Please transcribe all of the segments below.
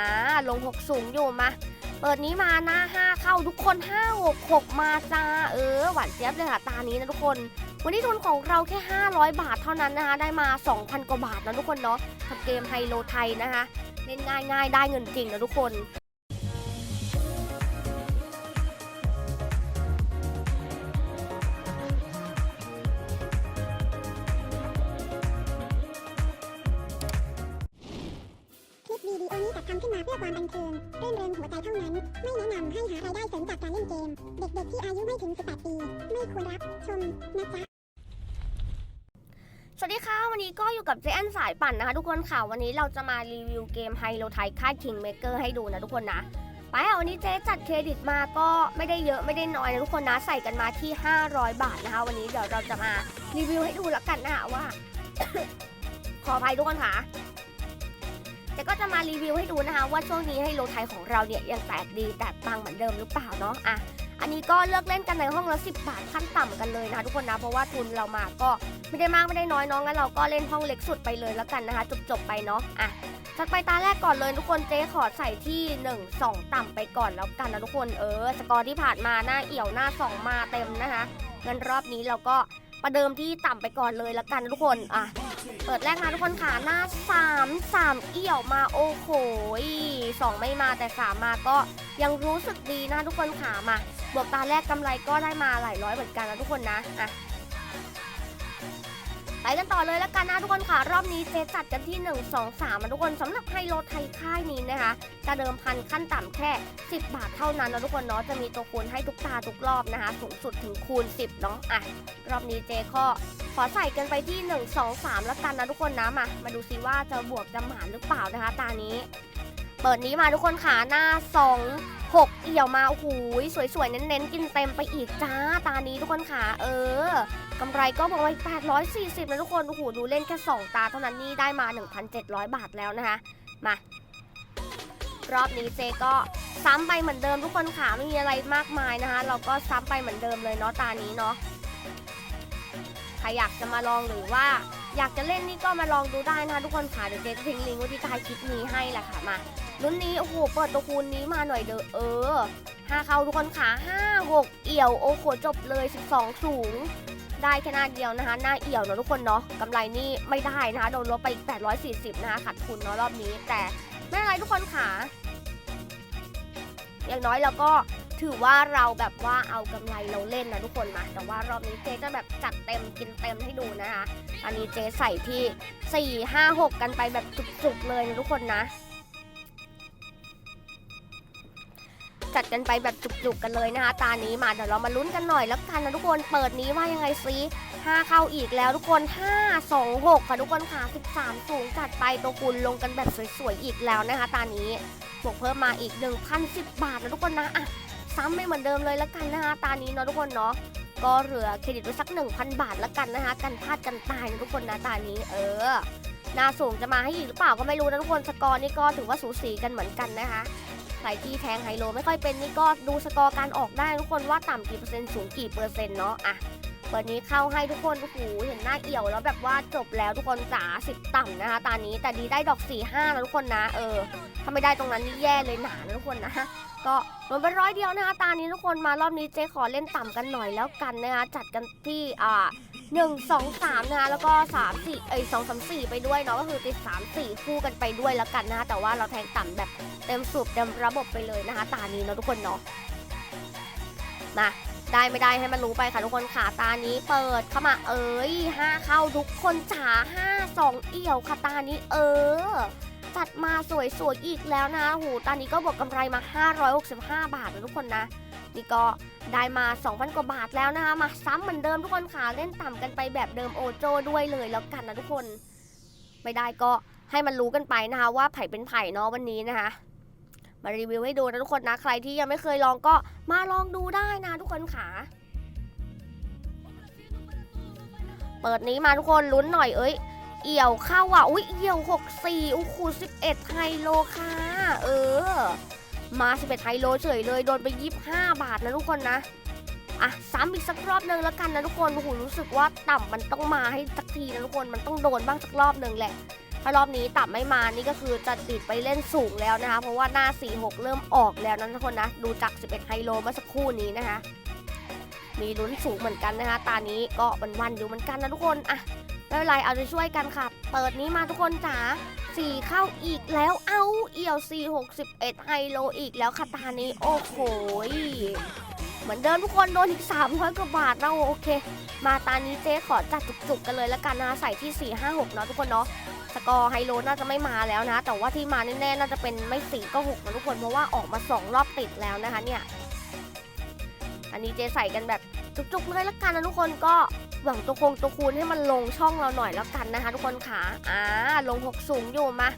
อ่าลงหกสูงอยู่มา เปิดนี้มาหน้าห้าเข้าทุกคนห้าหกหกมาจ้าเออ หวานเจี๊ยบเลยค่ะตานี้นะทุกคน วันนี้ทุนของเราแค่ 500 บาทเท่านั้นนะคะ ได้มา 2,000 กว่าบาทนะทุกคนเนาะกับเกมไฮโลไทยนะคะ เล่นง่ายๆ ได้เงินจริงนะทุกคน ทำขึ้นมาเพื่อความบันเทิงรื่นเริงหัวใจเท่านั้น ไม่แนะนำให้หารายได้เสริมจากการเล่นเกม เด็กๆที่อายุไม่ถึง 18 ปี ไม่ควรรับชมนะจ๊ะสวัสดีค่ะวันนี้ก็อยู่กับเจแอนสายปั่นนะคะ ทุกคนค่ะ วันนี้เราจะมารีวิวเกมไฮโลไทยค่าย Kingmaker ให้ดูนะทุกคนนะไปอะวันนี้เจ๊จัดเครดิตมาก็ไม่ได้เยอะไม่ได้น้อยนะทุกคนนะใส่กันมาที่ 500 บาทนะคะ วันนี้เดี๋ยวเราจะมารีวิวให้ดูแล้วกันนะคะว่า ขออภัยทุกคนค่ะ แต่ก็จะมารีวิวให้ดูนะคะ ว่าช่วงนี้ให้โลไทยของเราเนี่ยยังแตกดีแตกปังเหมือนเดิมหรือเปล่าเนาะอะอันนี้ก็เลือกเล่นกันในห้องละ10 บาทขั้นต่ำกันเลยนะทุกคนนะเพราะว่าทุนเรามาก็ไม่ได้มากไม่ได้น้อยน้องงั้นเราก็เล่นห้องเล็กสุดไปเลยแล้วกันนะคะ จบๆไปเนาะอะจัดไปตาแรกก่อนเลยทุกคนเจ๊ขอใส่ที่ 1 2 ต่ำไปก่อนแล้วกันนะทุกคนเออ สกอร์ที่ผ่านมาหน้าเอี่ยวหน้า 2 มาเต็มนะคะงั้นรอบนี้เราก็ ประเดิมที่ต่ำไปก่อนเลยละกันทุกคนอะเปิดแรกมาทุกคนขาหน้า3 3เอี่ยวมาโอ้โหสองไม่มาแต่3มาก็ยังรู้สึกดีนะทุกคนขามาบวกตาแรกกำไรก็ได้มาหลายร้อยเหมือนกันนะทุกคนนะอะ ไปกันต่อเลยแล้วกันนะทุกคนค่ะ รอบนี้เจ๊จัดกันที่ 1 2 3นะทุกคนสำหรับไฮโลไทยค่ายนี้นะคะ จะเดิมพันขั้นต่ำแค่ 10 บาทเท่านั้นนะทุกคนเนาะจะมีตัวคูณให้ทุกตาทุกรอบนะคะ สูงสุดถึงคูณ 10เนาะอะรอบนี้เจ๊ข้อขอใส่กันไปที่ 1 2 3 แล้วกันนะทุกคนนะมามาดูซิว่าจะบวกจะหมานหรือเปล่านะคะ ตานี้ เปิดนี้มาทุกคนค่ะหน้า 2 6 เอี่ยวมาโอ้โหสวยๆ เน้นๆ กินเต็มไปอีกจ้า ตานี้ทุกคนค่ะ เออกำไรก็บอกว่า840 นะทุกคน โอ้โห ดูเล่นแค่ 2 ตาเท่านั้นนี่ได้มา 1,700 บาทแล้วนะคะ มารอบนี้เจก็ซ้ำไปเหมือนเดิมทุกคนค่ะ ไม่มีอะไรมากมายนะคะ เราก็ซ้ำไปเหมือนเดิมเลยเนาะตานี้เนาะใครอยากจะมาลองหรือว่าอยากจะเล่นนี่ก็มาลองดูได้นะคะทุกคนค่ะ เดี๋ยวเจจะทิ้งลิงก์ไว้ที่ใต้คลิปนี้ให้แหละค่ะมา รุ่นนี้โอ้โหเปิดตัวคูณนี้มาหน่อยเด้อเออห้าเข้าทุกคนค่ะห้าหกเอี่ยวโอ้โหจบเลย 12 สูง ได้แค่หน้าเดียวนะคะหน้าเอี่ยวเนอะทุกคนเนาะกำไรนี่ไม่ได้นะคะโดนลบไปอีก 840 นะคะขาดทุนเนาะรอบนี้ แต่ไม่เป็นไรทุกคนค่ะอย่างน้อยเราก็ถือว่าเราแบบว่าเอากำไรเราเล่นนะทุกคนมา แต่ว่ารอบนี้เจจะแบบจัดเต็มกินเต็มให้ดูนะคะ อันนี้เจใส่ที่ 4 5 6 กันไปแบบจุกๆเลยนะทุกคนนะ จัดกันไปแบบจุกๆกันเลยนะคะ ตานี้มาเดี๋ยวเรามาลุ้นกันหน่อยแล้วกันนะทุกคนเปิดนี้ว่ายังไงซิ5เข้าอีกแล้วทุกคน 5 2 6 ค่ะทุกคนค่ะ 13 สูงจัดไปตัวคุณลงกันแบบสวยๆอีกแล้วนะคะตานี้บวกเพิ่มมาอีก 1,010 บาทนะทุกคนนะอะซ้ำไม่เหมือนเดิมเลยแล้วกันนะคะตานี้เนาะทุกคนเนาะก็เหลือเครดิตไว้สัก 1,000 บาทแล้วกันนะคะ กันพลาดกันตายนะทุกคนนะตานี้ เออนาสูงจะมาให้อีกหรือเปล่าก็ไม่รู้นะทุกคนสกอร์นี่ก็ถือว่าสูสีกันเหมือนกันนะคะ รที่แทงไฮโลไม่ค่อยเป็นนี่ก็ดูสกอร์การออกได้ทุกคนว่าต่ำกี่เปอร์เซ็นต์สูงกี่เปอร์เซ็นต์เนาะอะเปิดนี้เข้าให้ทุกคนโอ้โหเห็นหน้าเอี่ยวแล้วแบบว่าจบแล้วทุกคนจ๋าสิบต่ำนะคะตอนนี้แต่ดีได้ดอก4ี่ห้านะทุกคนนะเออถ้าไม่ได้ตรงนั้นนี่แย่เลยหนานะทุกคนนะก็รวมเป็นร้อยเดียวนะคะตานี้ทุกคนมารอบนี้เจ๊ขอเล่นต่ำกันหน่อยแล้วกันนะคะจัดกันที่อ่า หนึ่งสองสามนะคะแล้วก็สามสี่เอ้ยสองสามสี่ไปด้วยเนาะก็คือติดสามสี่คู่กันไปด้วยแล้วกันนะคะแต่ว่าเราแทงต่ำแบบเต็มสูบเต็มระบบไปเลยนะคะ ตานี้เนาะทุกคนเนาะมาได้ไม่ได้ให้มันรู้ไปค่ะทุกคนค่ะตานี้เปิดเข้ามาเอ้ยห้าเข้าทุกคนจ๋าห้าสองเอี่ยวค่ะตานี้เออจัดมาสวยๆอีกแล้วนะ หูตานี้ก็บวกกำไรมา 565 บาทนะทุกคนนะ นี่ก็ได้มา 2,000 กว่าบาทแล้วนะคะ มาซ้ำเหมือนเดิมทุกคนค่ะ เล่นต่ำกันไปแบบเดิมโอโจด้วยเลยแล้วกันนะทุกคน ไม่ได้ก็ให้มันรู้กันไปนะคะว่าไผ่เป็นไผ่เนาะวันนี้นะคะ มารีวิวให้ดูนะทุกคนนะ ใครที่ยังไม่เคยลองก็มาลองดูได้นะทุกคนค่ะ เปิดนี้มาทุกคนลุ้นหน่อยเอ้ย เอี่ยวเข้าอะ อุ้ยเอี่ยว 64อู้คู11ไฮโลค่ะ เออ มา11ไฮโลเฉยเลยโดนไป 25 บาทนะทุกคนนะอะซ้ำอีกสักรอบหนึ่งแล้วกันนะทุกคนโอ้โหรู้สึกว่าต่ำมันต้องมาให้สักทีนะทุกคนมันต้องโดนบ้างสักรอบหนึ่งแหละ ถ้ารอบนี้ตับไม่มานี่ก็คือจะติดไปเล่นสูงแล้วนะคะ เพราะว่าหน้า 46 เริ่มออกแล้วนะทุกคนนะดูจาก 11 ไฮโลเมื่อสักครู่นี้นะคะ มีลุ้นสูงเหมือนกันนะคะ ตานี้ก็วันวันๆอยู่เหมือนกันนะทุกคนอะไม่เป็นไรเอาใจช่วยกันค่ะ เปิดนี้มาทุกคนจ๋า สี่เข้าอีกแล้วเอาเอี่ยว 4 61 ไฮโลอีกแล้วค่ะตานี้โอ้โหเหมือนเดิมทุกคนโดนอีก 300 กว่าบาทเราโอเค มาตานี้เจ๊ขอจัดจุกๆกันเลยแล้วกันนะคะใส่ที่ 4 5 6 เนาะทุกคนเนาะสกอร์ไฮโลน่าจะไม่มาแล้วนะ แต่ว่าที่มาแน่ๆน่าจะเป็นไม่4ก็6นะทุกคนเพราะว่าออกมาสองรอบติดแล้วนะคะเนี่ย อันนี้เจใส่กันแบบจุกๆเลยละกันนะทุกคนก็ หวังตัวคงตัวคูณให้มันลงช่องเราหน่อยแล้วกันนะคะ ทุกคนขาอ่าลง 6 สูงอยู่มา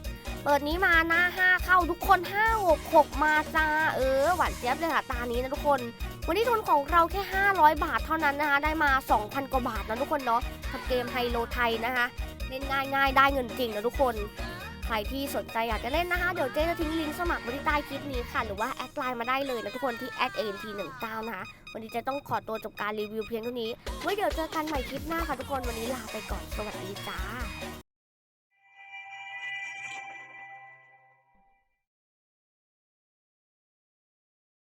เปิดนี้มาหน้า 5 เข้าทุกคน 5 6 6 มาจ้าเออ หวานเจี๊ยบเลยค่ะตานี้นะทุกคน วันนี้ทุนของเราแค่ 500 บาทเท่านั้นนะคะ ได้มา 2,000 กว่าบาทนะทุกคนเนาะกับเกมไฮโลไทยนะคะ เล่นง่ายๆ ได้เงินจริงนะทุกคน รที่สนใจอยากจะเล่นนะคะ เดี๋ยวเจ๊จะทิ้งลิงก์สมัครไว้ที่ใต้คลิปนี้ค่ะ หรือว่าแอดไลน์มาได้เลยนะทุกคนที่แอดเอ็นะคะ วันนี้เจะต้องขอตัวจบการรีวิวเพียงเท่านี้ ไว้เดี๋ยวเจอกันใหม่คลิปหน้าค่ะทุกคน วันนี้ลาไปก่อน สวัสดีจ้า